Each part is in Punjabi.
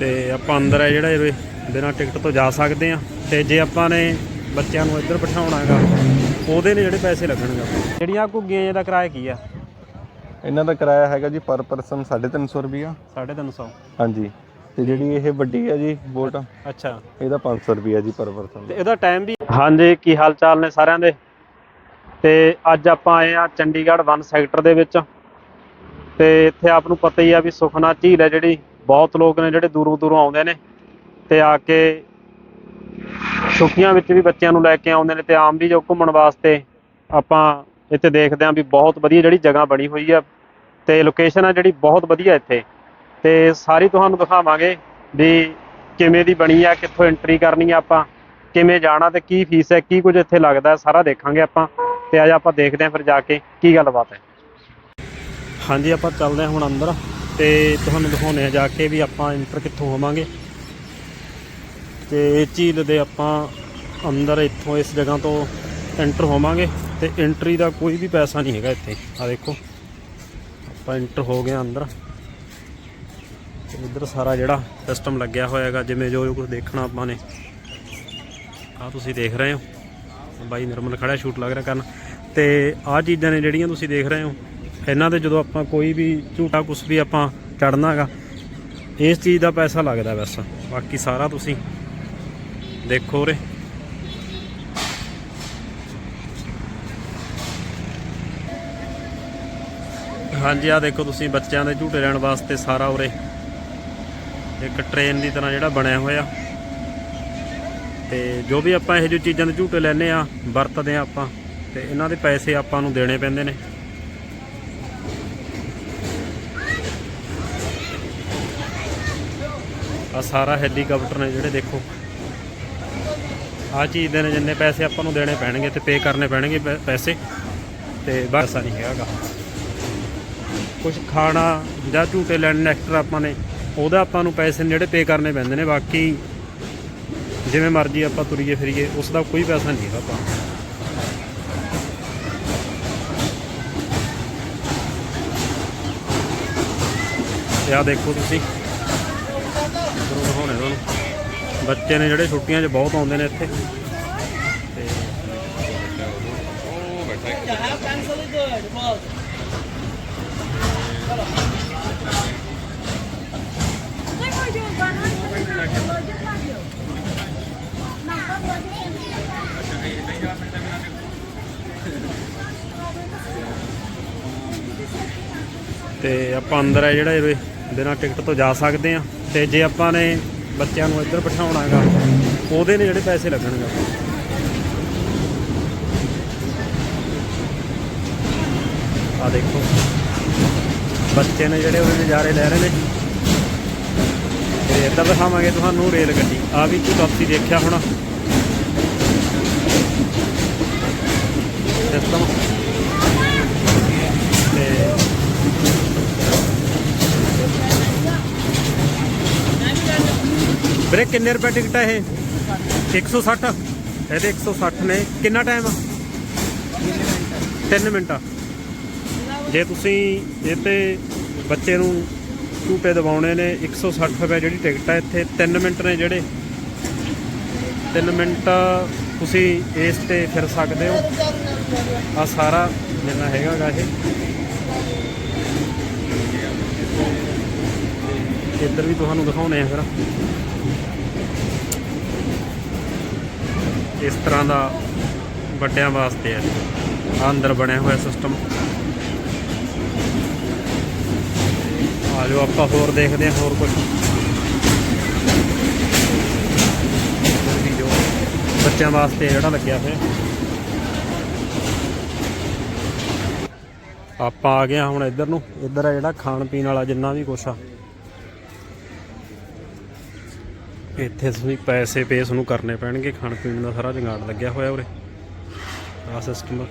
ਤੇ ਆਪਾਂ ਅੰਦਰ ਹੈ ਜਿਹੜਾ ਇਹ ਬਿਨਾਂ ਟਿਕਟ ਤੋਂ ਜਾ ਸਕਦੇ ਆ। ਤੇ ਜੇ ਆਪਾਂ ਨੇ ਬੱਚਿਆਂ ਨੂੰ ਇੱਧਰ ਬਿਠਾਉਣਾ ਹੈਗਾ ਉਹਦੇ ਨੇ ਜਿਹੜੇ ਪੈਸੇ ਲੱਗਣਗੇ ਜਿਹੜੀਆਂ ਘੁੱਗੀਆਂ ਦਾ ਕਿਰਾਇਆ ਕੀ ਆ? ਇਹਨਾਂ ਦਾ ਕਿਰਾਇਆ ਹੈਗਾ ਜੀ ਪਰ ਪਰਸਨ 350 ਰੁਪਿਆ 350 ਹਾਂਜੀ। ਤੇ ਜਿਹੜੀ ਇਹ ਵੱਡੀ ਹੈ ਜੀ ਬੋਟ ਅੱਛਾ। ਇਹਦਾ 500 ਰੁਪਿਆ ਜੀ ਪਰ ਪਰਸਨ। ਤੇ ਇਹਦਾ ਟਾਈਮ ਵੀ ਹਾਂਜੀ ਕੀ ਹਾਲ ਚਾਲ ਨੇ ਸਾਰਿਆਂ ਦੇ? ਤੇ ਅੱਜ ਆਪਾਂ ਆਏ ਆ ਚੰਡੀਗੜ੍ਹ ਵਨ ਸੈਕਟਰ ਦੇ ਵਿੱਚ। ਤੇ ਇੱਥੇ ਆਪ ਨੂੰ ਪਤਾ ਹੀ ਆ ਵੀ ਸੁਖਨਾ ਝੀਲ ਹੈ ਜਿਹੜੀ। ਬਹੁਤ ਲੋਕ ਨੇ ਜਿਹੜੇ ਦੂਰੋਂ ਦੂਰੋਂ ਆਉਂਦੇ ਨੇ ਤੇ ਆ ਕੇ ਛੁੱਟੀਆਂ ਵਿੱਚ ਵੀ ਬੱਚਿਆਂ ਨੂੰ ਲੈ ਕੇ ਆਉਂਦੇ ਨੇ ਤੇ ਆਮ ਵੀ ਜੋ ਘੁੰਮਣ ਵਾਸਤੇ ਆਪਾਂ ਇੱਥੇ ਦੇਖਦੇ ਆਂ ਵੀ ਬਹੁਤ ਵਧੀਆ ਜਿਹੜੀ ਜਗ੍ਹਾ ਬਣੀ ਹੋਈ ਆ ਤੇ ਲੋਕੇਸ਼ਨ ਆ ਜਿਹੜੀ ਬਹੁਤ ਵਧੀਆ ਇੱਥੇ। ਤੇ ਸਾਰੀ ਤੁਹਾਨੂੰ ਦਿਖਾਵਾਂਗੇ ਵੀ ਕਿਵੇਂ ਦੀ ਬਣੀ ਆ, ਕਿੱਥੋਂ ਐਂਟਰੀ ਕਰਨੀ ਆ ਆਪਾਂ, ਕਿਵੇਂ ਜਾਣਾ ਤੇ ਕੀ ਫੀਸ ਹੈ ਕੀ ਕੁਝ ਇੱਥੇ ਲੱਗਦਾ ਸਾਰਾ ਦੇਖਾਂਗੇ ਆਪਾਂ। ਤੇ ਅੱਜ ਆਪਾਂ ਦੇਖਦੇ ਆਂ ਫਿਰ ਜਾ ਕੇ ਕੀ ਗੱਲਬਾਤ ਹੈ। ਹਾਂਜੀ, ਆਪਾਂ ਚੱਲਦੇ ਹਾਂ ਹੁਣ ਅੰਦਰ। ਤੇ ਤੁਹਾਨੂੰ ਦਿਖਾਉਂਦੇ ਆ ਜਾ ਕੇ ਵੀ ਆਪਾਂ ਐਂਟਰ ਕਿੱਥੋਂ ਹੋਵਾਂਗੇ। ਤੇ ਝੀਲ ਦੇ ਆਪਾਂ ਅੰਦਰ ਇੱਥੋਂ ਇਸ ਜਗ੍ਹਾ ਤੋਂ ਐਂਟਰ ਹੋਵਾਂਗੇ ਤੇ ਐਂਟਰੀ ਦਾ ਕੋਈ ਵੀ ਪੈਸਾ ਨਹੀਂ ਹੈਗਾ ਇੱਥੇ। ਆ ਦੇਖੋ, ਆਪਾਂ ਐਂਟਰ ਹੋ ਗਏ ਹਾਂ ਅੰਦਰ। ਇੱਧਰ ਸਾਰਾ ਜਿਹੜਾ ਸਿਸਟਮ ਲੱਗਿਆ ਹੋਇਆ ਹੈਗਾ, ਜਿਵੇਂ ਜੋ ਕੁਝ ਦੇਖਣਾ ਆਪਾਂ ਨੇ। ਆ ਤੁਸੀਂ ਦੇਖ ਰਹੇ ਹੋ। ਬਾਈ ਨਿਰਮਲ ਖੜਾ ਸ਼ੂਟ ਲੱਗ ਰਿਹਾ ਕਰਨ। ਤੇ ਆਹ ਚੀਜ਼ਾਂ ਨੇ ਜਿਹੜੀਆਂ ਤੁਸੀਂ ਦੇਖ ਰਹੇ ਹੋ ਇਹਨਾਂ ਦੇ ਜਦੋਂ ਆਪਾਂ ਕੋਈ ਵੀ ਝੂਟਾ ਕੁਛ ਵੀ ਆਪਾਂ ਚੜਨਾ ਹੈਗਾ, ਇਸ ਚੀਜ਼ ਦਾ ਪੈਸਾ ਲੱਗਦਾ ਬਸ। ਬਾਕੀ ਸਾਰਾ ਤੁਸੀਂ ਦੇਖੋ ਉਰੇ। ਹਾਂਜੀ ਆ ਦੇਖੋ ਤੁਸੀਂ ਬੱਚਿਆਂ ਦੇ ਝੂਟੇ ਲੈਣ ਵਾਸਤੇ ਸਾਰਾ ਉਰੇ। ਇੱਕ ਟ੍ਰੇਨ ਦੀ ਤਰ੍ਹਾਂ ਜਿਹੜਾ ਬਣਿਆ ਹੋਇਆ। ਤੇ ਜੋ ਵੀ ਆਪਾਂ ਇਹੋ ਜਿਹੀ ਚੀਜ਼ਾਂ ਦੇ ਝੂਟੇ ਲੈਨੇ ਆ ਵਰਤਦੇ ਆ ਆਪਾਂ, ਤੇ ਇਹਨਾਂ ਦੇ ਪੈਸੇ ਆਪਾਂ ਨੂੰ ਦੇਣੇ ਪੈਂਦੇ ਨੇ। ਆ ਸਾਰਾ ਹੈਲੀਕਾਪਟਰ ਨੇ ਜਿਹੜੇ ਦੇਖੋ। ਆ ਚੀਜ਼ ਦੇ ਨੇ ਜਿੰਨੇ ਪੈਸੇ ਆਪਾਂ ਨੂੰ ਦੇਣੇ ਪੈਣਗੇ ਤੇ ਪੇ ਕਰਨੇ ਪੈਣਗੇ ਪੈ- ਪੈਸੇ। ਤੇ ਬਸ ਨਹੀਂ ਹੈਗਾ ਕੁਝ ਖਾਣਾ ਜਾਂ ਝੂਟੇ ਲੈਣ ਐਕਸਟਰਾ ਆਪਾਂ ਨੇ, ਉਹਦਾ ਆਪਾਂ ਨੂੰ ਪੈਸੇ ਨੇ ਜਿਹੜੇ ਪੇ ਕਰਨੇ ਪੈਂਦੇ ਨੇ, ਬਾਕੀ ਜਿਵੇਂ ਮਰਜ਼ੀ ਆਪਾਂ ਤੁਰੀਏ ਫਿਰੀਏ ਉਸ ਦਾ ਕੋਈ ਪੈਸਾ ਨਹੀਂ ਹੈਗਾ ਆਪਾਂ ਤੇ ਦੇਖੋ ਤੁਸੀਂ ਇੱਧਰੋਂ ਦਿਖਾਉਣੇ ਤੁਹਾਨੂੰ ਬੱਚੇ ਨੇ ਜਿਹੜੇ ਛੁੱਟੀਆਂ 'ਚ ਬਹੁਤ ਆਉਂਦੇ ਨੇ ਇੱਥੇ। ਤੇ ਆਪਾਂ ਅੰਦਰ ਹੈ ਜਿਹੜਾ ਇਹਦੇ ਬਿਨਾਂ ਟਿਕਟ ਤੋਂ ਜਾ ਸਕਦੇ ਆ ਤੇ ਜੇ ਆਪਾਂ ਨੇ ਬੱਚਿਆਂ ਨੂੰ ਇੱਧਰ ਬਿਠਾਉਣਾ ਉਹਦੇ ਨੇ ਜਿਹੜੇ ਪੈਸੇ ਲੱਗਣਗੇ। ਆਪਾਂ ਆ ਦੇਖੋ, ਬੱਚੇ ਨੇ ਜਿਹੜੇ ਉਹਦੇ ਨਜ਼ਾਰੇ ਲੈ ਰਹੇ ਨੇ। ਤੇ ਇੱਧਰ ਦਿਖਾਵਾਂਗੇ ਤੁਹਾਨੂੰ ਰੇਲ ਗੱਡੀ। ਆ ਵੀ ਤੁਸੀਂ ਤੁਸੀਂ ਦੇਖਿਆ ਹੋਣਾ। ਸਿਸਟਮ ਵੀਰੇ ਕਿੰਨੇ ਰੁਪਏ ਟਿਕਟ ਹੈ ਇਹ? 160 ਇਹਦੇ 160 ਨੇ। ਕਿੰਨਾ ਟਾਈਮ 3 ਮਿੰਟ ਜੇ ਤੁਸੀਂ ਇਹ ਤੇ ਬੱਚੇ ਨੂੰ ਝੂਟੇ ਦਿਵਾਉਣੇ ਨੇ 160 ਰੁਪਏ ਜਿਹੜੀ ਟਿਕਟ ਹੈ ਇੱਥੇ 3 ਮਿੰਟ ਨੇ ਜਿਹੜੇ। 3 ਮਿੰਟ ਤੁਸੀਂ ਇਸ ਤੇ ਫਿਰ ਸਕਦੇ ਹੋ। ਆ ਸਾਰਾ ਜਿੰਨਾ ਹੈਗਾਗਾ ਇਹ। ਇੱਧਰ ਵੀ ਤੁਹਾਨੂੰ ਦਿਖਾਉਣੇ ਆ ਫਿਰ। ਇਸ ਤਰ੍ਹਾਂ ਦਾ ਵੱਡਿਆਂ ਵਾਸਤੇ ਹੈ। ਆਹ ਅੰਦਰ ਬਣਿਆ ਹੋਇਆ ਸਿਸਟਮ ਆ ਜਾਓ ਆਪਾਂ ਹੋਰ ਦੇਖਦੇ ਹਾਂ, ਹੋਰ ਕੁਝ ਜੋ ਬੱਚਿਆਂ ਵਾਸਤੇ ਜਿਹੜਾ ਲੱਗਿਆ ਹੋਇਆ। ਆਪਾਂ ਆ ਗਏ ਹਾਂ ਹੁਣ ਇੱਧਰ ਨੂੰ। ਇੱਧਰ ਆ ਜਿਹੜਾ ਖਾਣ ਪੀਣ ਵਾਲਾ, ਜਿੰਨਾ ਵੀ ਕੁਛ ਆ। ਇੱਥੇ ਤੁਸੀਂ ਪੈਸੇ ਪੇ ਤੁਹਾਨੂੰ ਕਰਨੇ ਪੈਣਗੇ, ਖਾਣ ਪੀਣ ਦਾ ਸਾਰਾ ਜੰਗਾੜ ਲੱਗਿਆ ਹੋਇਆ ਉਰੇ। ਆ ਸਿਸਟਮ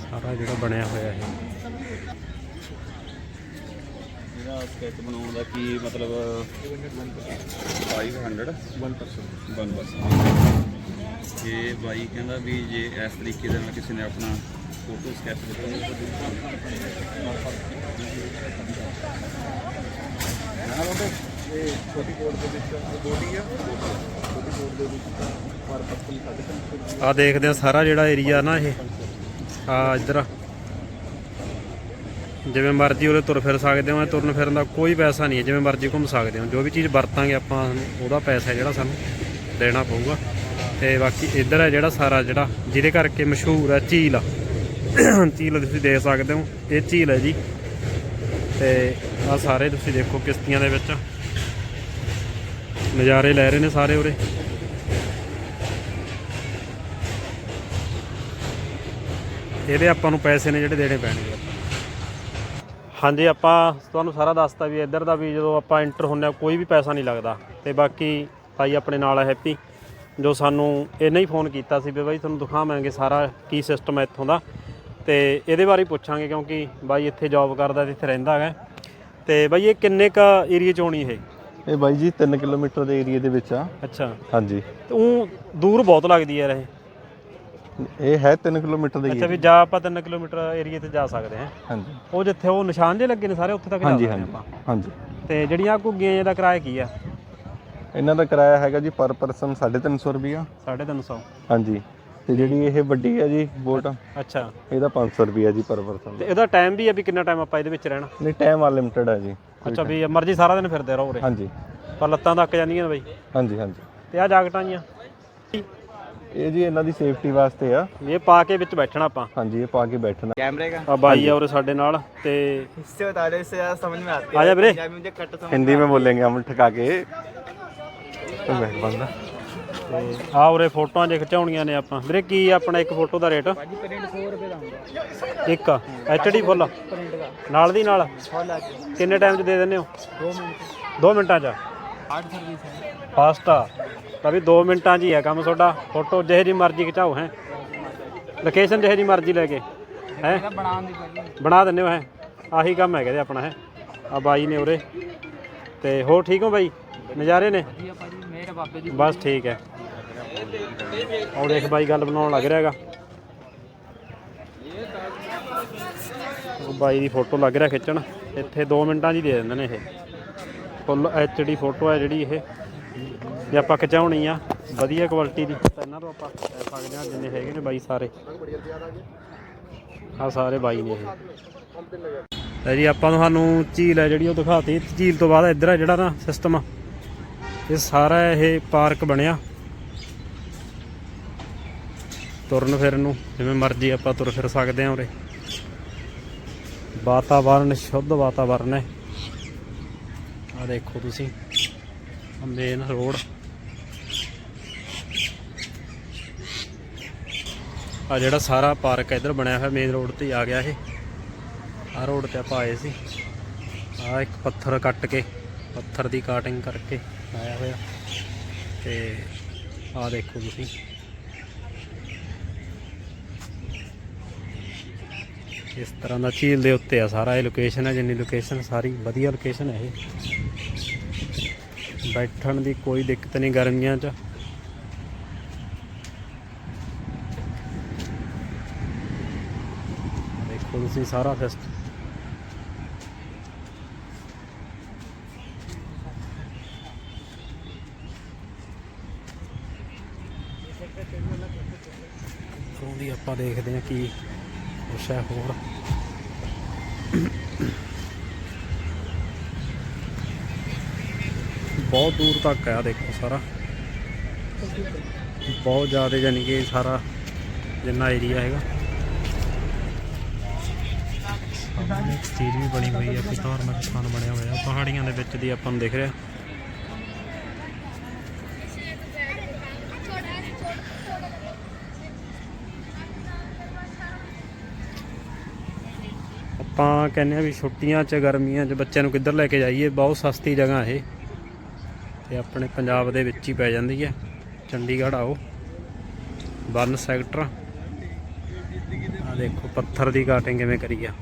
ਸਾਰਾ ਜਿਹੜਾ ਬਣਿਆ ਹੋਇਆ ਇਹ। ਇਹਦਾ ਸਕੈਚ ਬਣਾਉਣ ਦਾ ਕੀ ਮਤਲਬ? 500 1% 1% ਇਹ ਬਾਈ ਕਹਿੰਦਾ ਵੀ ਜੇ ਇਸ ਤਰੀਕੇ ਦੇ ਨਾਲ ਕਿਸੇ ਨੇ ਆਪਣਾ ਫੋਟੋ ਸਕੈਚ ਬਣਾਉਣਾ ਇਹ ਛੋਟੀ ਕੋਟ ਦੇ ਵਿੱਚ ਬੋਡੀ ਆ ਛੋਟੀ ਕੋਟ ਦੇ ਵਿੱਚ ਪਰ ਪਰਸਨ 350 ਆ। ਦੇਖਦੇ ਆ ਸਾਰਾ ਜਿਹੜਾ ਏਰੀਆ ਨਾ ਇਹ। ਆ ਇੱਧਰ ਜਿਵੇਂ ਮਰਜ਼ੀ ਉਹਦੇ ਤੁਰ ਫਿਰ ਸਕਦੇ ਹੋ, ਤੁਰਨ ਫਿਰਨ ਦਾ ਕੋਈ ਪੈਸਾ ਨਹੀਂ ਹੈ, ਜਿਵੇਂ ਮਰਜ਼ੀ ਘੁੰਮ ਸਕਦੇ ਹੋ। ਜੋ ਵੀ ਚੀਜ਼ ਵਰਤਾਂਗੇ ਆਪਾਂ, ਉਹਦਾ ਪੈਸਾ ਜਿਹੜਾ ਸਾਨੂੰ ਦੇਣਾ ਪਊਗਾ। ਤੇ ਬਾਕੀ ਇੱਧਰ ਹੈ ਜਿਹੜਾ ਸਾਰਾ ਜਿਹੜਾ, ਜਿਹਦੇ ਕਰਕੇ ਮਸ਼ਹੂਰ ਹੈ ਝੀਲ ਝੀਲ ਤੁਸੀਂ ਦੇਖ ਸਕਦੇ ਹੋ, ਇਹ ਝੀਲ ਹੈ ਜੀ। ਤੇ ਆ ਸਾਰੇ ਤੁਸੀਂ ਦੇਖੋ ਕਿਸ਼ਤੀਆਂ ਦੇ ਵਿੱਚ। ਨਜ਼ਾਰੇ ਲੈ ਰਹੇ ਨੇ ਸਾਰੇ ਉਰੇ। ਇਹਦੇ ਆਪਾਂ ਨੂੰ ਪੈਸੇ ਨੇ ਜਿਹੜੇ ਦੇਣੇ ਪੈਣਗੇ ਹਾਂਜੀ, ਆਪਾਂ ਤੁਹਾਨੂੰ ਸਾਰਾ ਦੱਸਤਾ ਵੀ ਇੱਧਰ ਦਾ ਵੀ ਜਦੋਂ ਆਪਾਂ ਐਂਟਰ ਹੁੰਨੇ ਆ, ਕੋਈ ਵੀ ਪੈਸਾ ਨਹੀਂ ਲੱਗਦਾ। ਤੇ ਬਾਕੀ ਭਾਈ ਆਪਣੇ ਨਾਲ ਹੈ ਹੈਪੀ, ਜੋ ਸਾਨੂੰ ਇਹਨੇ ਹੀ ਫੋਨ ਕੀਤਾ ਸੀ ਵੀ ਬਾਈ ਤੁਹਾਨੂੰ ਦਿਖਾਵਾਂਗੇ ਸਾਰਾ ਕੀ ਸਿਸਟਮ ਹੈ ਇੱਥੋਂ ਦਾ। ਤੇ ਇਹਦੇ ਬਾਰੇ ਹੀ ਪੁੱਛਾਂਗੇ ਕਿਉਂਕਿ ਬਾਈ ਇੱਥੇ ਜੌਬ ਕਰਦਾ ਤੇ ਇੱਥੇ ਰਹਿੰਦਾ ਹੈਗਾ। ਤੇ ਬਾਈ ਇਹ ਕਿੰਨੇ ਕ ਏਰੀਆ ਚ ਹੋਣੀ ਇਹ? ਇਹ ਬਾਈ ਜੀ 3 ਕਿਲੋਮੀਟਰ ਦੇ ਏਰੀਆ ਦੇ ਵਿੱਚ ਆ। ਅੱਛਾ। ਹਾਂਜੀ। ਤੇ ਦੂਰ ਬਹੁਤ ਲੱਗਦੀ ਹੈ ਯਾਰ ਇਹ। ਇਹ ਹੈ 3 ਕਿਲੋਮੀਟਰ ਦੇ ਅੱਛਾ ਵੀ ਜਾ ਆਪਾਂ 3 ਕਿਲੋਮੀਟਰ ਏਰੀਆ ਤੇ ਜਾ ਸਕਦੇ ਹਾਂ। ਹਾਂਜੀ। ਉਹ ਜਿੱਥੇ ਉਹ ਨਿਸ਼ਾਨ ਜੇ ਲੱਗੇ ਨੇ ਸਾਰੇ ਉੱਥੇ ਤੱਕ ਜਾ ਹਾਂਜੀ ਸਕਦੇ ਹਾਂਜੀ। ਆਪਾਂ। ਹਾਂਜੀ। ਤੇ ਜਿਹੜੀਆਂ ਘੁੱਗੀਆਂ ਦਾ ਕਿਰਾਇਆ ਕੀ ਆ? ਇਹਨਾਂ ਦਾ ਕਿਰਾਇਆ ਹੈਗਾ ਜੀ ਪਰ ਪਰਸਨ 350 ਰੁਪਿਆ 350 ਹਾਂਜੀ। ਤੇ ਜਿਹੜੀ ਇਹ ਵੱਡੀ ਹੈ ਜੀ ਬੋਟ ਅੱਛਾ ਇਹਦਾ 500 ਰੁਪਿਆ ਜੀ ਪਰ ਪਰਸਨ ਤੇ ਇਹਦਾ ਟਾਈਮ ਵੀ ਆ ਵੀ ਕਿੰਨਾ ਟਾਈਮ ਆਪਾਂ ਇਹਦੇ ਵਿੱਚ ਰਹਿਣਾ ਨਹੀਂ ਟਾਈਮ ਅਨਲਿਮਿਟਡ ਹੈ ਜੀ ਅੱਛਾ ਵੀ ਮਰਜ਼ੀ ਸਾਰਾ ਦਿਨ ਫਿਰਦੇ ਰਹੋ ਉਰੇ ਹਾਂਜੀ ਪਰ ਲੱਤਾਂ ਤੱਕ ਜਾਂਦੀਆਂ ਨੇ ਬਾਈ ਹਾਂਜੀ ਹਾਂਜੀ ਤੇ ਆ ਜਾਕਟਾਂ ਜੀਆਂ ਇਹ ਜੀ ਇਹਨਾਂ ਦੀ ਸੇਫਟੀ ਵਾਸਤੇ ਆ ਇਹ ਪਾ ਕੇ ਵਿੱਚ ਬੈਠਣਾ ਆਪਾਂ ਹਾਂਜੀ ਇਹ ਪਾ ਕੇ ਬੈਠਣਾ कैमरे का ਆ ਬਾਈ ਆ ਉਰੇ ਸਾਡੇ ਨਾਲ ਤੇ इससे बता दो इससे ज्यादा समझ में आती ਆ ਜਾ ਵੀਰੇ है मुझे कट समझ ਹਿੰਦੀ में बोलेंगे हम ठका के तो बैठ बंदा ਤੇ ਆ ਉਰੇ ਫੋਟੋਆਂ ਜੇ ਖਿਚਾਉਣੀਆਂ ਨੇ ਆਪਾਂ। ਵੀਰੇ ਕੀ ਆਪਣਾ ਇੱਕ ਫੋਟੋ ਦਾ ਰੇਟ? ਇੱਕ ਐਚ ਡੀ ਫੁੱਲ ਨਾਲ ਦੀ ਨਾਲ? ਕਿੰਨੇ ਟਾਈਮ 'ਚ ਦੇ ਦਿੰਦੇ ਹੋ? 2 ਮਿੰਟ। 2 ਮਿੰਟਾਂ 'ਚ? ਹਾਰਡ ਆ। ਤਾਂ ਵੀ 2 ਮਿੰਟਾਂ 'ਚ ਹੀ ਹੈ ਕੰਮ ਤੁਹਾਡਾ। ਫੋਟੋ ਜਿਹੇ ਦੀ ਮਰਜ਼ੀ ਖਿਚਾਓ ਹੈ? ਲੋਕੇਸ਼ਨ ਜਿਹੇ ਦੀ ਮਰਜ਼ੀ ਲੈ ਕੇ ਹੈ? ਬਣਾ ਦਿੰਦੇ ਹੋ ਹੈ? ਆਹੀ ਕੰਮ ਹੈਗਾ ਜੇ ਆਪਣਾ ਹੈ? ਆ ਬਾਈ ਨੇ ਉਰੇ। ਤੇ ਹੋਰ ਠੀਕ ਹੋ ਬਾਈ? ਨਜ਼ਾਰੇ ਨੇ? ਬਸ ਠੀਕ ਹੈ। ਉਹ ਦੇਖ ਬਾਈ, ਗੱਲ ਬਣਾਉਣ ਲੱਗ ਰਿਹਾ ਹੈਗਾ। ਉਹ ਬਾਈ ਦੀ ਫੋਟੋ ਲੱਗ ਰਿਹਾ ਖਿੱਚਣ। ਇੱਥੇ 2 ਮਿੰਟਾਂ 'ਚ ਹੀ ਦੇ ਦਿੰਦੇ ਨੇ ਇਹ। ਫੁੱਲ ਐਚਡੀ ਫੋਟੋ ਹੈ ਜਿਹੜੀ ਇਹ। ਜੇ ਆਪਾਂ ਖਿਚਾਉਣੀ ਆ, ਵਧੀਆ ਕੁਆਲਿਟੀ ਦੀ। ਤਾਂ ਇਹਨਾਂ ਤੋਂ ਆਪਾਂ ਲੈ ਸਕਦੇ ਹਾਂ ਜਿੰਨੇ ਹੈਗੇ ਨੇ ਬਾਈ ਸਾਰੇ। ਆ ਸਾਰੇ ਬਾਈ ਨੇ ਇਹ। ਤੇ ਜੀ, ਆਪਾਂ ਤੁਹਾਨੂੰ ਝੀਲ ਹੈ ਜਿਹੜੀ ਉਹ ਦਿਖਾਤੀ। ਝੀਲ ਤੋਂ ਬਾਅਦ ਇੱਧਰ ਹੈ ਜਿਹੜਾ ਨਾ ਸਿਸਟਮ ਇਹ ਸਾਰਾ ਇਹ ਪਾਰਕ ਬਣਿਆ। ਤੁਰਨ ਫਿਰਨ ਨੂੰ, ਜਿਵੇਂ ਮਰਜ਼ੀ ਆਪਾਂ ਤੁਰ ਫਿਰ ਸਕਦੇ ਹਾਂ ਉਰੇ। ਵਾਤਾਵਰਨ, ਸ਼ੁੱਧ ਵਾਤਾਵਰਨ ਹੈ। ਆ ਦੇਖੋ ਤੁਸੀਂ ਮੇਨ ਰੋਡ ਆ ਜਿਹੜਾ ਸਾਰਾ ਪਾਰਕ ਇਧਰ ਬਣਿਆ ਹੋਇਆ ਮੇਨ ਰੋਡ ਤੇ ਆ ਗਿਆ ਇਹ। ਆ ਰੋਡ ਤੇ ਆਪਾਂ ਆਏ ਸੀ। ਆ ਇੱਕ ਪੱਥਰ ਕੱਟ ਕੇ, ਪੱਥਰ ਦੀ ਕਾਟਿੰਗ ਕਰਕੇ ਆਇਆ ਹੋਇਆ। ਤੇ ਆ ਦੇਖੋ ਤੁਸੀਂ। ਇਸ ਤਰ੍ਹਾਂ ਦਾ ਝੀਲ ਦੇ ਉੱਤੇ ਆ, ਸਾਰਾ ਇਹ ਲੋਕੇਸ਼ਨ ਹੈ ਜਿੰਨੀ ਲੋਕੇਸ਼ਨ ਸਾਰੀ ਵਧੀਆ ਲੋਕੇਸ਼ਨ ਹੈ ਇਹ। ਬੈਠਣ ਦੀ ਕੋਈ ਦਿੱਕਤ ਨਹੀਂ ਗਰਮੀਆਂ 'ਚ। ਦੇਖੋ ਤੁਸੀਂ ਸਾਰਾ ਫੈਸਟ ਦੀ ਆਪਾਂ ਦੇਖਦੇ ਹਾਂ ਕੀ ਕੁਛ ਹੈ ਹੋਰ। ਬਹੁਤ ਦੂਰ ਤੱਕ ਆ ਦੇਖੋ ਸਾਰਾ। ਬਹੁਤ ਜ਼ਿਆਦਾ ਯਾਨੀ ਕਿ ਸਾਰਾ ਜਿੰਨਾ ਏਰੀਆ ਹੈਗਾ। ਸਾਹਮਣੇ ਇੱਕ ਚੀਜ਼ ਵੀ ਬਣੀ ਹੋਈ ਹੈ ਕਿ ਧਾਰਮਿਕ ਸਥਾਨ ਬਣਿਆ ਹੋਇਆ। ਪਹਾੜੀਆਂ ਦੇ ਵਿੱਚ ਦੀ ਆਪਾਂ ਨੂੰ ਦਿਖ ਰਿਹਾ। ਆਪਾਂ ਕਹਿੰਦੇ ਆ ਵੀ ਛੁੱਟੀਆਂ 'ਚ, ਗਰਮੀਆਂ 'ਚ ਬੱਚਿਆਂ ਨੂੰ ਕਿੱਧਰ ਲੈ ਕੇ ਜਾਈਏ? ਬਹੁਤ ਸਸਤੀ ਜਗ੍ਹਾ ਇਹ। ਤੇ ਆਪਣੇ ਪੰਜਾਬ ਦੇ ਵਿੱਚ ਹੀ ਪੈ ਜਾਂਦੀ ਹੈ। ਚੰਡੀਗੜ੍ਹ ਆਓ। One sector. ਆ ਦੇਖੋ, ਪੱਥਰ ਦੀ ਕਾਟਿੰਗ ਕਿਵੇਂ ਕਰੀ ਆ।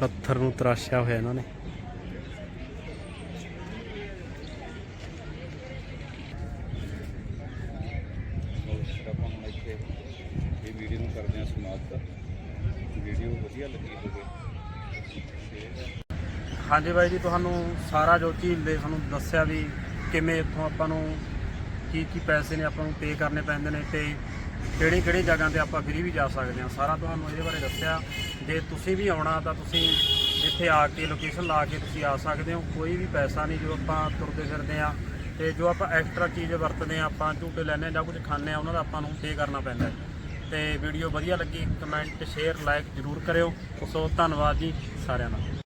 ਪੱਥਰ ਨੂੰ ਤਰਾਸ਼ਿਆ ਹੋਇਆ ਇਹਨਾਂ ਨੇ ਫਿਰ ਆਪਾਂ ਹੁਣ ਇੱਥੇ ਇਹ ਵੀਡੀਓ ਨੂੰ ਕਰਦੇ ਹਾਂ ਸਮਾਪਤ। ਵੀਡੀਓ ਵਧੀਆ ਲੱਗੀ ਹੋਵੇ। ਹਾਂਜੀ ਬਾਈ ਜੀ, ਤੁਹਾਨੂੰ ਸਾਰਾ ਜੋ ਝੀਲ ਦੇ ਤੁਹਾਨੂੰ ਦੱਸਿਆ ਵੀ ਕਿਵੇਂ ਇੱਥੋਂ ਆਪਾਂ ਨੂੰ ਕੀ ਕੀ ਪੈਸੇ ਨੇ ਆਪਾਂ ਨੂੰ ਪੇ ਕਰਨੇ ਪੈਂਦੇ ਨੇ ਤੇ ਕਿਹੜੀ ਕਿਹੜੀ ਜਗ੍ਹਾ ਤੇ ਆਪਾਂ ਫ੍ਰੀ ਵੀ ਜਾ ਸਕਦੇ ਹਾਂ। ਸਾਰਾ ਤੁਹਾਨੂੰ ਇਹਦੇ ਬਾਰੇ ਦੱਸਿਆ। ਜੇ ਤੁਸੀਂ ਵੀ ਆਉਣਾ ਤਾਂ ਤੁਸੀਂ ਇੱਥੇ ਆ ਕੇ ਲੋਕੇਸ਼ਨ ਲਾ ਕੇ ਤੁਸੀਂ ਆ ਸਕਦੇ ਹੋ। ਕੋਈ ਵੀ ਪੈਸਾ ਨਹੀਂ ਜੋ ਆਪਾਂ ਤੁਰਦੇ ਫਿਰਦੇ ਆ ਤੇ ਜੋ ਆਪਾਂ ਐਕਸਟਰਾ ਚੀਜ਼ ਵਰਤਦੇ ਆ ਆਪਾਂ ਝੂਟੇ ਲੈਣੇ ਜਾਂ ਕੁਝ ਖਾਂਦੇ ਆ ਉਹਨਾਂ ਦਾ ਆਪਾਂ ਨੂੰ ਪੇ ਕਰਨਾ ਪੈਂਦਾ ਹੈ। ਤੇ ਵੀਡੀਓ ਵਧੀਆ ਲੱਗੀ ਕਮੈਂਟ ਸ਼ੇਅਰ ਲਾਈਕ ਜ਼ਰੂਰ ਕਰਿਓ। ਸੋ ਧੰਨਵਾਦ ਜੀ ਸਾਰਿਆਂ ਦਾ।